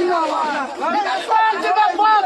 বিকাশমান জিন্দাবাদ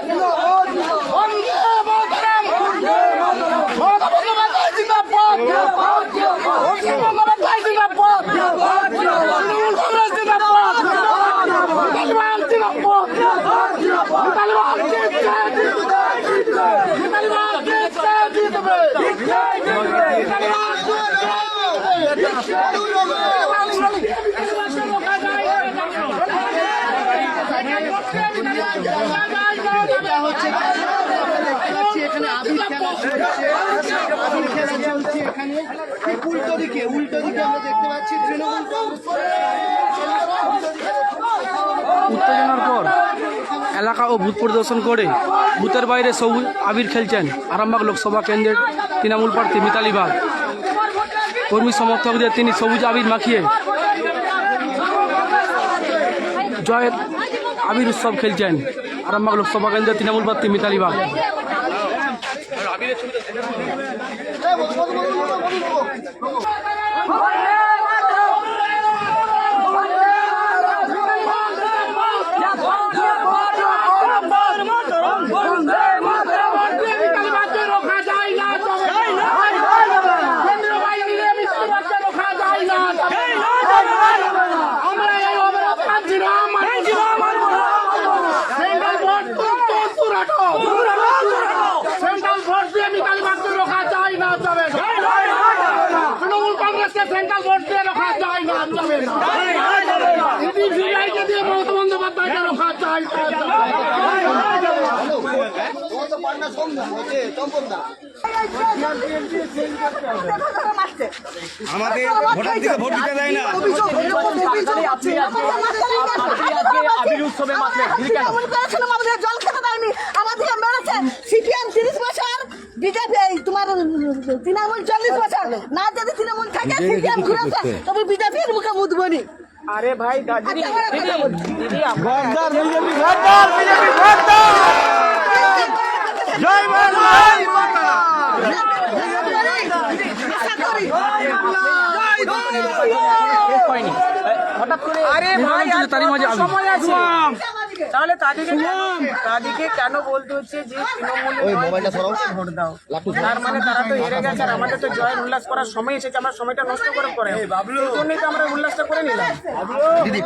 উত্তেজনার পর এলাকা ও ভূত পরিদর্শন করে ভূতের বাইরে সবুজ আবির খেলছেন আরামবাগ লোকসভা কেন্দ্রের তৃণমূল প্রার্থী মিতালি বাগ। কর্মী সমর্থকদের তিনি সবুজ আবির মাখিয়ে জয়ের আবির উৎসব খেলছেন। আরামবাগ লোকসভা কেন্দ্রের তৃণমূল প্রার্থী মিতালি বাগ। রোখা যায় না কেন্দ্রীয় বাহিনীকে মিত্রবাদকে রোখা যায় না আমরা এই অপরাধ মানছি না মানছি না সেন্ট্রাল ভোট তুর হাটো সেন্ট্রাল ভোট দিয়ে মিতালি বাগকে রোখা যায় না যাবে না। তৃণমূল কংগ্রেসকে সেন্ট্রাল ভোট দিয়ে রোখা যায় না। যাবে না ইডি সিবিআইকে দিয়ে মমতা বন্দ্যোপাধ্যায়কে রোখা যায় না যাবে না। আমাদের ভোটার দিকে ভোট দিতে দেয় না। আমাদের জল খেতে দেয়নি আমাদেরকে মেরেছে সিপিএম তিরিশ বছর বিজেপি এই তোমার তৃণমূল চল্লিশ বছর। না যদি তৃণমূল থাকে সিপিএম ঘুরেছে তবে বিজেপির মুখে মুদবনি আরে ভাই আচ্ছা। দিদি বিজেপি বিজেপি জয় বাংলা জয় হঠাৎ করে আরে ভাই। সময় আছে? তাহলে তাদেরকে কেন- তাদেরকে কেন বলতে হচ্ছে যে তৃণমূল ভোট দাও। তার মানে তারা তো হেরে গেছে আর আমাদের তো জয়ের উল্লাস করার সময় এসেছে আমরা সময়টা নষ্ট করে পরে এই জন্যই তো আমরা উল্লাসটা করে নিলাম।